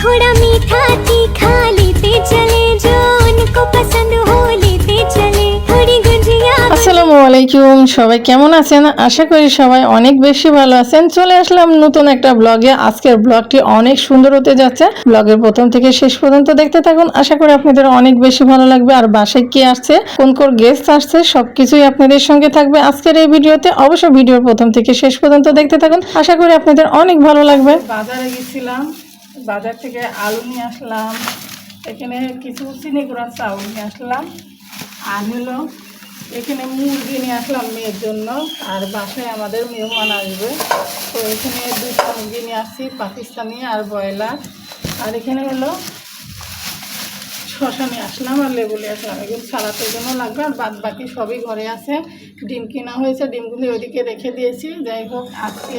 थोड़ा मीठा तीखा लेते चले जो उनको पसंद हो लेते चले थोड़ी गुजिया আসসালামু আলাইকুম সবাই কেমন আছেন আশা করি সবাই অনেক বেশি ভালো আছেন চলে আসলাম নতুন একটা ব্লগে আজকের ব্লগটি অনেক সুন্দর হতে যাচ্ছে ব্লগের প্রথম থেকে শেষ পর্যন্ত দেখতে থাকুন আশা করি আপনাদের অনেক বেশি ভালো লাগবে আর বাসায় কি আসছে কোন কোন গেস্ট আসছে সবকিছুই আপনাদের সঙ্গে থাকবে আজকের এই ভিডিওতে অবশ্যই ভিডিওর প্রথম থেকে শেষ পর্যন্ত দেখতে থাকুন আশা করি আপনাদের অনেক ভালো লাগবে বাজারে গেছিলাম বাজার থেকে আলু নিয়ে আসলাম। এখানে কিছু চিনি গুঁড়া চাউল নিয়ে আসলাম। আর হলো এখানে মুরগি নিয়ে আসলাম মেয়ের জন্য। আর বাসায় আমাদের মেহমান আসবে। তো এখানে দুটো মুরগি নিয়ে আসছি, পাকিস্তানি আর ব্রয়লার। আর এখানে হলো শশা নিয়ে আসলাম আর লেবু নিয়ে আসলাম। এগুলো সালাতের জন্য লাগবে। আর বাদ বাকি সবই ঘরে আছে। ডিম কিনা হয়েছে, ডিমগুলি ওইদিকে রেখে দিয়েছি। যাই হোক, আজকে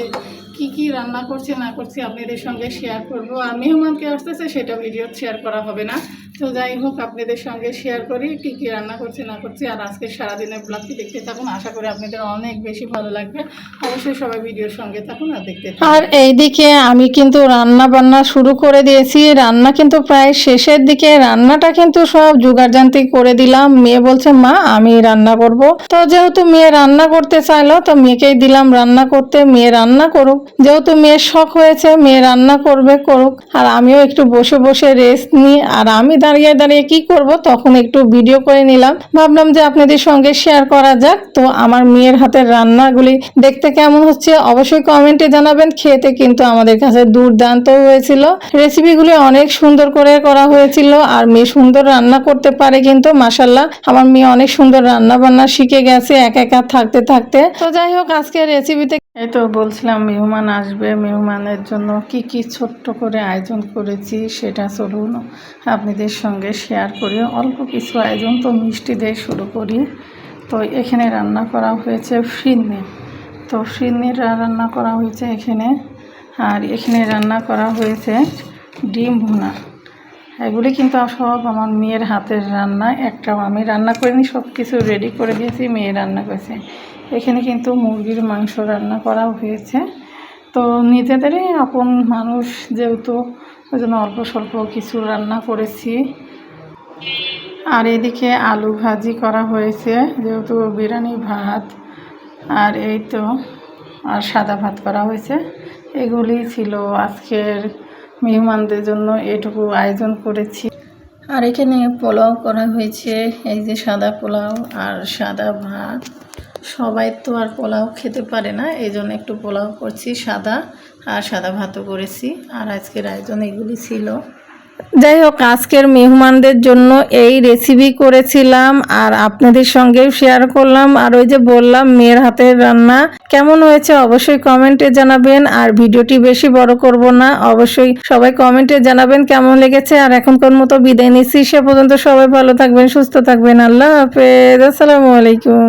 কি কি রান্না করছে, না করছে আপনাদের সঙ্গে শেয়ার করব। আর মেহমানকে আসতেছে সেটা ভিডিও শেয়ার করা হবে না। তো যাই হোক, আপনাদের সঙ্গে শেয়ার করি কি কি রান্না করছি, না করছি, আর আজকে সারাদিনের ব্লগটি দেখতে থাকুন। আশা করি আপনাদের অনেক বেশি ভালো লাগবে। অবশ্যই সবাই ভিডিওর সঙ্গে থাকুন আর দেখতে আর এইদিকে আমি কিন্তু রান্না বান্না শুরু করে দিয়েছি। রান্না কিন্তু প্রায় শেষের দিকে। রান্নাটা কিন্তু সব জোগাড়যান্ত্রিক করে দিলাম। মেয়ে বলছে, মা, আমি রান্না করব। তো যেহেতু মেয়ে রান্না করতে চাইলো, তো মেয়েকেই দিলাম রান্না করতে। মেয়ে রান্না করুক। যেহেতু মেয়ের শখ হয়েছে, মেয়ে রান্না করবে, করুক। আর আমিও একটু বসে বসে রেস্ট নিই। আর আমি দাঁড়িয়ে দাঁড়িয়ে কি করব তখন একটু ভিডিও করে নিলাম। ভাবলাম যে আপনাদের সঙ্গে শেয়ার করা যাক। তো আমার মেয়ের হাতের রান্নাগুলি দেখতে কেমন হচ্ছে অবশ্যই কমেন্টে জানাবেন। খেতে কিন্তু আমাদের কাছে দুর্দান্ত হয়েছিল। রেসিপিগুলি অনেক সুন্দর করে করা হয়েছিল আর মেয়ে সুন্দর রান্না করতে পারে কিন্তু মাসাল্লাহ আমার মেয়ে অনেক সুন্দর রান্না বান্না শিখে গেছে একা একা থাকতে থাকতে। তো যাই হোক আজকে রেসিপিতে এই তো বলছিলাম মেহমান আসবে। মেহমানের জন্য কি কি ছোট্ট করে আয়োজন করেছি সেটা চলুন আপনাদের সঙ্গে শেয়ার করি। অল্প কিছু আয়োজন তো মিষ্টি দিয়ে শুরু করি। তো এখানে রান্না করা হয়েছে ফিরনি। তো ফিরনির রান্না করা হয়েছে এখানে। আর এখানে রান্না করা হয়েছে ডিম ভুনা। এগুলি কিন্তু সব আমার মেয়ের হাতের রান্না। একটাও আমি রান্না করিনি সব কিছু রেডি করে দিয়েছি, মেয়ে রান্না করেছে। এখানে কিন্তু মুরগির মাংস রান্না করা হয়েছে। তো নিজেদেরই আপন মানুষ যেহেতু ওই জন্য অল্প স্বল্প কিছু রান্না করেছি। আর এদিকে আলু ভাজি করা হয়েছে, যেহেতু বিরিয়ানি ভাত, আর এই তো, আর সাদা ভাত করা হয়েছে। এগুলি ছিল আজকের মেহমানদের জন্য এটুকু আয়োজন করেছি। আর এখানে পোলাও করা হয়েছে, এই যে সাদা পোলাও আর সাদা ভাত। সবাই তো আর পোলাও খেতে পারে না, এই জন্য একটু পোলাও করছি, সাদা আর সাদা ভাতও করেছি, আর আজকের আয়োজন এগুলি ছিল। যাই হোক, আজকের মেহমানদের জন্য এই রেসিপি করেছিলাম, আর আপনাদের সঙ্গেও শেয়ার করলাম, আর ওই যে বললাম মেয়ের হাতের রান্না। কেমন হয়েছে অবশ্যই কমেন্টে জানাবেন, আর ভিডিওটি বেশি বড় করব না, অবশ্যই সবাই কমেন্টে জানাবেন কেমন লেগেছে, আর এখনকার মতো বিদায় নিচ্ছি, সে পর্যন্ত সবাই ভালো থাকবেন, সুস্থ থাকবেন, আল্লাহ হাফেজ, আসসালামু আলাইকুম।